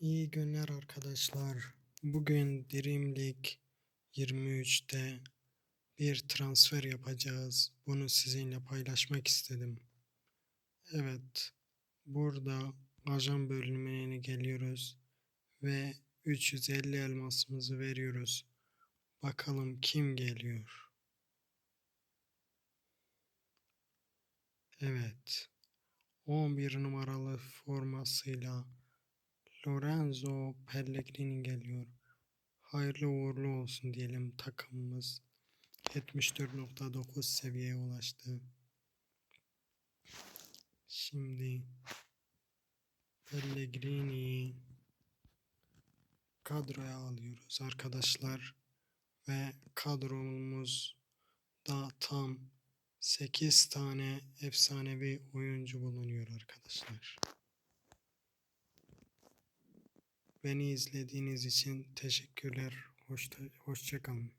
İyi günler arkadaşlar. Bugün Dream League 23'te bir transfer yapacağız. Bunu sizinle paylaşmak istedim. Evet, burada ajan bölümüne geliyoruz ve 350 elmasımızı veriyoruz. Bakalım kim geliyor. Evet. 11 numaralı formasıyla Lorenzo Pellegrini geliyor. Hayırlı uğurlu olsun diyelim takımımız. 74.9 seviyeye ulaştı. Şimdi Pellegrini'yi kadroya alıyoruz arkadaşlar. Ve kadromuz da tam 8 tane efsanevi oyuncu bulunuyor arkadaşlar. Beni izlediğiniz için teşekkürler. Hoşça, hoşça kalın.